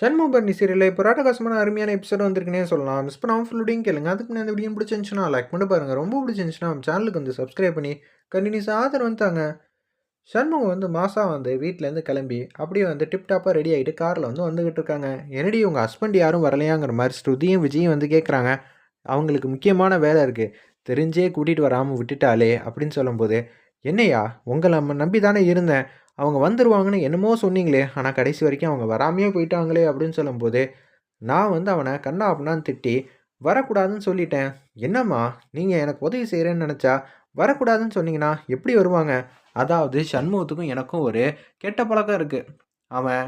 சண்முக பரணி சீரியலில் இப்போ ராட்டகாசமான அருமையான எபிசோட் வந்திருக்குனே சொல்லலாம். மிஸ் பண்ணாமல் ஃபுல்லுடையும் கேளுங்க. அதுக்கு நான் இந்த வீடியோ பிடிச்சிருந்துச்சுன்னா லைக் பண்ணி பாருங்கள் ரொம்ப பிடிச்சிருந்துச்சுன்னா நம்ம சேனலுக்கு வந்து சப்ஸ்கிரைப் பண்ணி கண்டினியூஸ் ஆதரவு வந்துட்டாங்க சண்முகம் வந்து மாசா வந்து வீட்டிலேருந்து கிளம்பி அப்படியே வந்து டிப்டாப்பாக ரெடி ஆகிட்டு காரில் வந்து வந்துக்கிட்டு இருக்காங்க. என்னடி உங்கள் ஹஸ்பண்ட் யாரும் வரலையாங்கிற மாதிரி ஸ்ருதியும் விஜயும் வந்து கேட்குறாங்க அவங்களுக்கு முக்கியமான வேலை இருக்குது தெரிஞ்சே கூட்டிகிட்டு வராமல் விட்டுட்டாலே அப்படின்னு சொல்லும்போது என்னையா? உங்களை நம்ம நம்பி தானே இருந்தேன். அவங்க வந்துடுவாங்கன்னு என்னமோ சொன்னீங்களே ஆனால் கடைசி வரைக்கும் அவங்க வராமையே போயிட்டாங்களே அப்படின்னு சொல்லும்போது நான் வந்து அவனை கண்ணா அப்படின்னான்னு திட்டி வரக்கூடாதுன்னு சொல்லிட்டேன். என்னம்மா நீங்கள் எனக்கு உதவி செய்கிறேன்னு நினச்சா வரக்கூடாதுன்னு சொன்னீங்கன்னா எப்படி வருவாங்க? அதாவது சண்முகத்துக்கும் எனக்கும் ஒரு கெட்ட பழக்கம் இருக்குது அவன்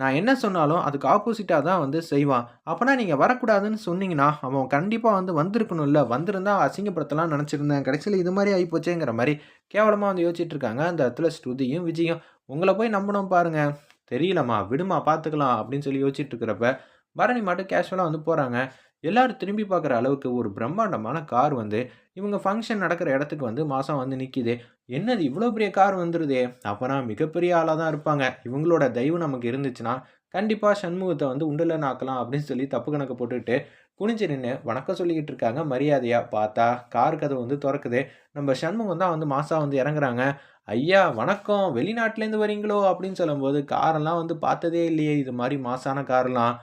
நான் என்ன சொன்னாலும் அதுக்கு ஆப்போசிட்டாக தான் வந்து செய்வான். அப்போனா நீங்கள் வரக்கூடாதுன்னு சொன்னீங்கன்னா அவன் கண்டிப்பாக வந்து வந்திருக்கணும்ல. வந்திருந்தா அசிங்கப்படுத்தலாம் நினச்சிருந்தேன். கடைசியில் இது மாதிரி ஆகிப்போச்சேங்கிற மாதிரி கேவலமாக வந்து யோசிச்சுட்டு இருக்காங்க அந்த இடத்துல ஸ்ருதியும் விஜயும். உங்களை போய் நம்பணும் பாருங்கள் தெரியலம்மா விடுமா பார்த்துக்கலாம் அப்படின்னு சொல்லி யோசிச்சுட்டு இருக்கிறப்ப பரணி மட்டும் கேஷுவலாக வந்து போகிறாங்க எல்லாரும் திரும்பி பார்க்குற அளவுக்கு ஒரு பிரம்மாண்டமான கார் வந்து இவங்க ஃபங்க்ஷன் நடக்கிற இடத்துக்கு வந்து மாதம் வந்து நிற்கிது என்னது இவ்வளோ பெரிய கார் வந்துடுதே அப்போனா மிகப்பெரிய ஆளாக தான் இருப்பாங்க. இவங்களோட தெய்வம் நமக்கு இருந்துச்சுன்னா கண்டிப்பாக சண்முகத்தை வந்து உண்டில் நாக்கலாம் அப்படின்னு சொல்லி தப்பு கணக்கு போட்டுட்டு குனிஞ்சு நின்று வணக்கம் சொல்லிக்கிட்டு இருக்காங்க. மரியாதையாக பார்த்தா கார் கதை வந்து திறக்குது. நம்ம சண்முகம் தான் வந்து மாதம் வந்து இறங்குறாங்க. ஐயா வணக்கம். வெளிநாட்டிலேருந்து வரீங்களோ அப்படின்னு சொல்லும்போது காரெல்லாம் வந்து பார்த்ததே இல்லையே. இது மாதிரி மாசான காரெல்லாம்.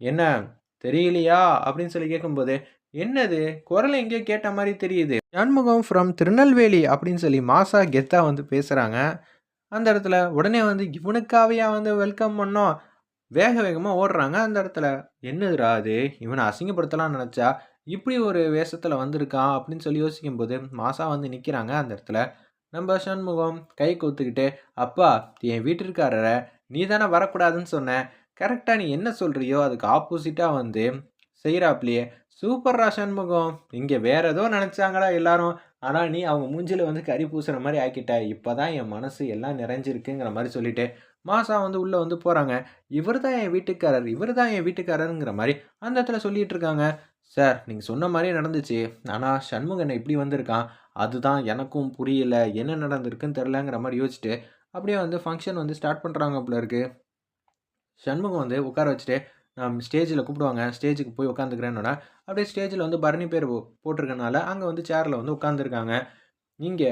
என்ன? தெரியலையா? அப்படின்னு சொல்லி கேட்கும்போது என்னது? குரல் எங்கேயோ கேட்ட மாதிரி தெரியுது. சண்முகம் ஃப்ரம் திருநெல்வேலி அப்படின்னு சொல்லி மாசா கெத்தா வந்து பேசுகிறாங்க அந்த இடத்துல உடனே வந்து இவனுக்காவையா வந்து வெல்கம் பண்ணோம்? வேக வேகமாக ஓடுறாங்க அந்த இடத்துல. என்னதுடா அது? இவனை அசிங்கப்படுத்தலாம் நினச்சா? இப்படி ஒரு வேஷத்தில் வந்திருக்கான்? அப்படின்னு சொல்லி யோசிக்கும்போது மாசா வந்து நிற்கிறாங்க அந்த இடத்துல. நம்ம சண்முகம் கை கொத்துக்கிட்டு அப்பா என் வீட்டிற்காரரை நீ தானே வரக்கூடாதுன்னு சொன்ன? கரெக்டாக நீ என்ன சொல்கிறியோ அதுக்கு ஆப்போசிட்டாக வந்து செய்கிறாப்லையே சூப்பர்ரா சண்முகம் இங்கே வேற ஏதோ நினச்சாங்களா எல்லாரும். ஆனால் நீ அவங்க மூஞ்சில் வந்து கறி பூசுகிற மாதிரி ஆக்கிட்ட. இப்போ தான் என் மனசு எல்லாம் நிறைஞ்சிருக்குங்கிற மாதிரி சொல்லிட்டு மாசா வந்து உள்ளே வந்து போகிறாங்க இவர் தான் என் வீட்டுக்காரர். இவர் தான் என் வீட்டுக்காரருங்கிற மாதிரி அந்த இடத்துல சொல்லிட்டு இருக்காங்க. சார் நீங்கள் சொன்ன மாதிரியே நடந்துச்சு. ஆனால் சண்முகன் இப்படி வந்திருக்கான். அதுதான் எனக்கும் புரியல. என்ன நடந்திருக்குன்னு தெரிலங்கிற மாதிரி யோசிச்சுட்டு அப்படியே வந்து ஃபங்க்ஷன் வந்து ஸ்டார்ட் பண்ணுறாங்க போல இருக்குது சண்முகம் வந்து உட்கார வச்சுட்டு நான் ஸ்டேஜில் கூப்பிடுவாங்க ஸ்டேஜுக்கு போய் உட்காந்துக்கிறேன்னோட. அப்படியே ஸ்டேஜில் வந்து பரணி பேர் போட்டிருக்கனால அங்கே வந்து சேரில் வந்து உட்காந்துருக்காங்க இங்கே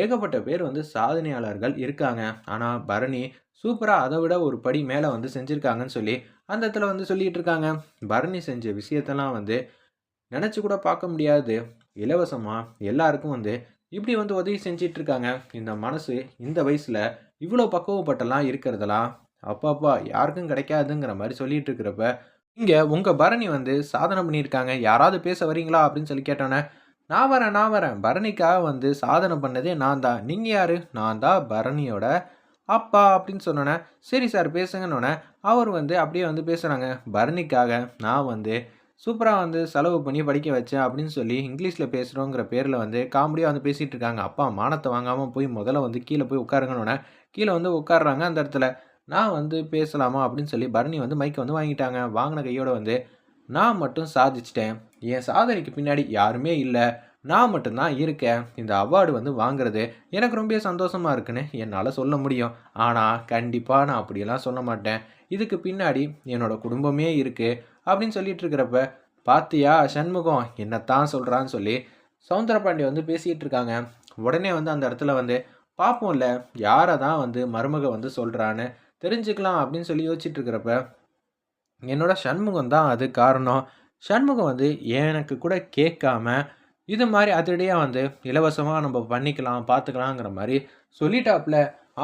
ஏகப்பட்ட பேர் வந்து சாதனையாளர்கள் இருக்காங்க. ஆனால் பரணி சூப்பராக அதை விட ஒரு படி மேலே வந்து செஞ்சுருக்காங்கன்னு சொல்லி அந்த இடத்துல வந்து சொல்லிகிட்டு இருக்காங்க. பரணி செஞ்ச விஷயத்தெல்லாம் வந்து நினச்சி கூட பார்க்க முடியாது. இலவசமாக எல்லாருக்கும் வந்து இப்படி வந்து உதவி செஞ்சிட்ருக்காங்க இந்த மனசு இந்த வயசில் இவ்வளோ பக்குவப்பட்டெல்லாம் இருக்கிறதெல்லாம் அப்பாப்பா யாருக்கும் கிடைக்காதுங்கிற மாதிரி சொல்லிட்டு இருக்கிறப்ப இங்கே உங்கள் பரணி வந்து சாதனை பண்ணியிருக்காங்க. யாராவது பேச வரீங்களா அப்படின்னு சொல்லி கேட்டோன்னே நான் வரேன் நான் வரேன். பரணிக்காக வந்து சாதனை பண்ணதே நான் தான். நீங்கள் யார்? நான் தான் பரணியோட அப்பா. அப்படின்னு சொன்னோன்னே சரி சார் பேசுங்கன்னொன்னே அவர் வந்து அப்படியே வந்து பேசுகிறாங்க பரணிக்காக நான் வந்து சூப்பராக வந்து செலவு பண்ணி படிக்க வச்சேன். அப்படின்னு சொல்லி இங்கிலீஷில் பேசுகிறோங்கிற பேரில் வந்து காமெடியாக வந்து பேசிகிட்டு இருக்காங்க அப்பா மானத்தை வாங்காமல் போய் முதல்ல வந்து கீழே போய் உட்காருங்கன்னொன்னே கீழே வந்து உட்காடுறாங்க அந்த இடத்துல. நான் வந்து பேசலாமா அப்படின்னு சொல்லி பரணி வந்து மைக்கை வந்து வாங்கிட்டாங்க. வாங்கின கையோடு வந்து நான் மட்டும் சாதிச்சிட்டேன். என் சாதனைக்கு பின்னாடி யாருமே இல்லை. நான் மட்டும்தான் இருக்கேன். இந்த அவார்டு வந்து வாங்குறது எனக்கு ரொம்ப சந்தோஷமாக இருக்குன்னு என்னால் சொல்ல முடியும். ஆனால் கண்டிப்பாக நான் அப்படியெல்லாம் சொல்ல மாட்டேன். இதுக்கு பின்னாடி என்னோட குடும்பமே இருக்குது அப்படின்னு சொல்லிட்டு இருக்கிறப்ப பாத்தியா சண்முகம் என்னத்தான் சொல்கிறான்னு சொல்லி சவுந்தரபாண்டி வந்து பேசிகிட்டு இருக்காங்க. உடனே வந்து அந்த இடத்துல வந்து பார்ப்போம்ல யாரை தான் வந்து மருமக வந்து சொல்கிறான்னு தெரிஞ்சுக்கலாம் அப்படின்னு சொல்லி யோசிச்சுட்டு இருக்கிறப்ப என்னோட சண்முகம் தான் அது காரணம். சண்முகம் வந்து எனக்கு கூட கேட்காம இது மாதிரி அதிரடியாக வந்து இலவசமாக நம்ம பண்ணிக்கலாம் பார்த்துக்கலாங்கிற மாதிரி சொல்லிட்டாப்புல.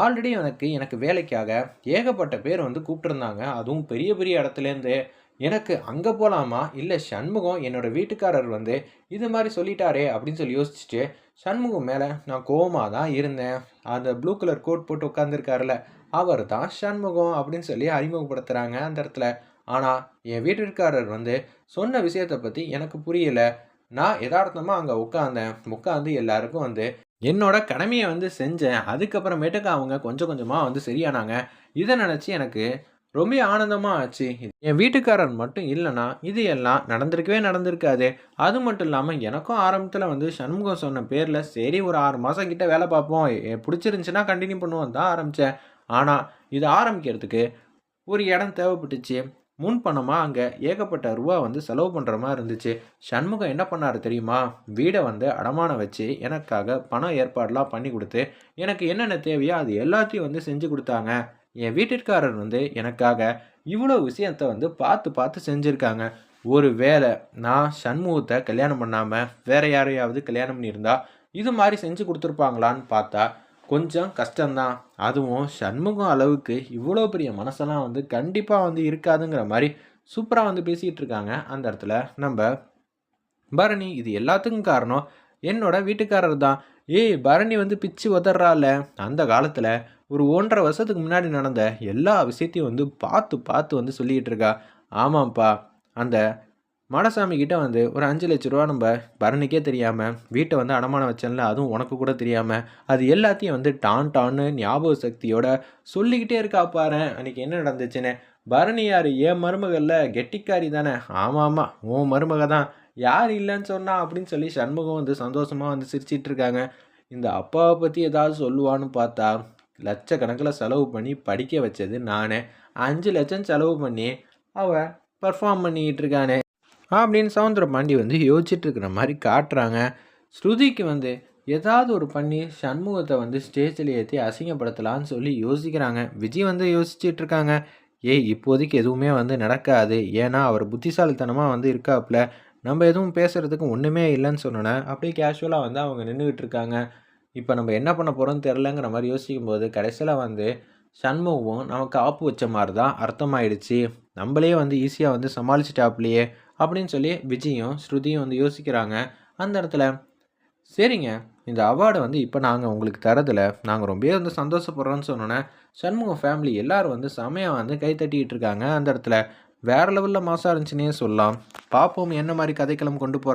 ஆல்ரெடி எனக்கு எனக்கு வேலைக்காக ஏகப்பட்ட பேர் வந்து கூப்பிட்டுருந்தாங்க. அதுவும் பெரிய பெரிய இடத்துலேருந்து. எனக்கு அங்கே போகலாமா இல்லை சண்முகம் என்னோட வீட்டுக்காரர் வந்து இது மாதிரி சொல்லிட்டாரே அப்படின்னு சொல்லி யோசிச்சுட்டு சண்முகம் மேலே நான் கோவமாக தான் இருந்தேன். அந்த ப்ளூ கலர் கோட் போட்டு உட்காந்துருக்காருல அவர் தான் சண்முகம் அப்படின்னு சொல்லி அறிமுகப்படுத்துகிறாங்க அந்த இடத்துல. ஆனால் என் வீட்டிற்காரர் வந்து சொன்ன விஷயத்தை பற்றி எனக்கு புரியலை. நான் யதார்த்தமாக அங்கே உட்காந்தேன் உட்காந்து எல்லாருக்கும் வந்து என்னோட கடமையை வந்து செஞ்சேன். அதுக்கப்புறமேட்டுக்கு அவங்க கொஞ்சம் கொஞ்சமாக வந்து சரியானாங்க. இதை நினச்சி எனக்கு ரொம்ப ஆனந்தமாக ஆச்சு. என் வீட்டுக்காரர் மட்டும் இல்லைன்னா இது எல்லாம் நடந்திருக்கவே நடந்திருக்காது. அது மட்டும் இல்லாமல் எனக்கும் ஆரம்பத்தில் வந்து சண்முகம் சொன்ன பேரில் சரி ஒரு ஆறு மாதம் கிட்ட வேலை பார்ப்போம். பிடிச்சிருந்துச்சின்னா கண்டினியூ பண்ணுவோம் தான் ஆரம்பித்தேன் ஆனால் இது ஆரம்பிக்கிறதுக்கு ஒரு இடம் தேவைப்பட்டுச்சு. முன் பணமாக அங்கே ஏகப்பட்ட ரூபா வந்து செலவு பண்ணுற மாதிரி இருந்துச்சு. சண்முகம் என்ன பண்ணார் தெரியுமா? வீடை வந்து அடமானம் வச்சு எனக்காக பணம் ஏற்பாடெலாம் பண்ணி கொடுத்து எனக்கு என்னென்ன தேவையோ அது எல்லாத்தையும் வந்து செஞ்சு கொடுத்தாங்க. என் வீட்டிற்காரர் வந்து எனக்காக இவ்வளோ விஷயத்த வந்து பார்த்து பார்த்து செஞ்சுருக்காங்க. ஒரு வேளை நான் சண்முகத்தை கல்யாணம் பண்ணாமல் வேற யாரையாவது கல்யாணம் பண்ணியிருந்தா இது மாதிரி செஞ்சு கொடுத்துருப்பாங்களான்னு பார்த்தா கொஞ்சம் கஷ்டம்தான். அதுவும் சண்முகம் அளவுக்கு இவ்வளோ பெரிய மனசெல்லாம் வந்து கண்டிப்பாக வந்து இருக்காதுங்கிற மாதிரி சூப்பராக வந்து பேசிகிட்டு இருக்காங்க. அந்த இடத்துல நம்ம பரணி இது எல்லாத்துக்கும் காரணம் என்னோட வீட்டுக்காரர் தான். ஏய் பரணி வந்து பிச்சு உதறால அந்த காலத்தில் ஒரு ஒன்றரை வருஷத்துக்கு முன்னாடி நடந்த எல்லா விஷயத்தையும் வந்து பார்த்து பார்த்து வந்து சொல்லிக்கிட்டு இருக்கா. ஆமாம்ப்பா. அந்த மாடசாமி கிட்ட வந்து ஒரு அஞ்சு லட்ச ரூபா நம்ம பரணிக்கே தெரியாமல் வீட்டை வந்து அடமானம் வச்சேன்ல அதுவும் உனக்கு கூட தெரியாமல் அது எல்லாத்தையும் வந்து டான் டான்னு ஞாபக சக்தியோட சொல்லிக்கிட்டே இருக்கா பாரு அன்றைக்கி என்ன நடந்துச்சுன்னு. பரணி யார்? மருமகளில் கெட்டிக்காரி தானே. ஆமாம் ஆமாம் உன் மருமக தான். யார் இல்லைன்னு சொன்னா? அப்படின்னு சொல்லி சண்முகம் வந்து சந்தோஷமாக வந்து சிரிச்சிட்டு இருக்காங்க. இந்த அப்பாவை பற்றி ஏதாவது சொல்லுவான்னு பார்த்தா லட்சக்கணக்கில் செலவு பண்ணி படிக்க வச்சது நானே. அஞ்சு லட்சம் செலவு பண்ணி அவள் பர்ஃபார்ம் பண்ணிக்கிட்டு இருக்கானே. அப்படின்னு சவுந்தர பாண்டி வந்து யோசிச்சுட்டு இருக்கிற மாதிரி காட்டுறாங்க. ஸ்ருதிக்கு வந்து ஏதாவது ஒரு பண்ணி சண்முகத்தை வந்து ஸ்டேஜில் ஏற்றி அசிங்கப்படுத்தலான்னு சொல்லி யோசிக்கிறாங்க. விஜய் வந்து யோசிச்சுட்டு இருக்காங்க ஏய் இப்போதைக்கு எதுவுமே வந்து நடக்காது. ஏன்னா அவர் புத்திசாலித்தனமாக வந்து இருக்காப்புல நம்ம எதுவும் பேசுகிறதுக்கு ஒன்றுமே இல்லைன்னு சொன்னோன்னே அப்படியே கேஷுவலாக வந்து அவங்க நின்றுக்கிட்டு இருக்காங்க இப்போ நம்ம என்ன பண்ண போகிறோம்னு தெரிலங்கிற மாதிரி யோசிக்கும் போது கடைசியில் வந்து சண்முகம் நமக்கு ஆப்பு வச்ச மாதிரி தான் அர்த்தமாயிடுச்சு. நம்மளே வந்து ஈஸியாக வந்து சமாளிச்சிட்டாப்லையே. அப்படின்னு சொல்லி விஜயும் ஸ்ருதியும் வந்து யோசிக்கிறாங்க. அந்த இடத்துல சரிங்க இந்த அவார்டை வந்து இப்போ நாங்கள் உங்களுக்கு தரதில் நாங்கள் ரொம்பவே வந்து சந்தோஷப்படுறோன்னு சொன்னோன்னே சண்முகம் ஃபேமிலி எல்லோரும் வந்து செமையாக வந்து கை தட்டிக்கிட்டு இருக்காங்க. அந்த இடத்துல வேறு லெவலில் மாசாக இருந்துச்சுன்னே சொல்லலாம். பார்ப்போம் என்ன மாதிரி கதைக்களம் கொண்டு போகிறாங்க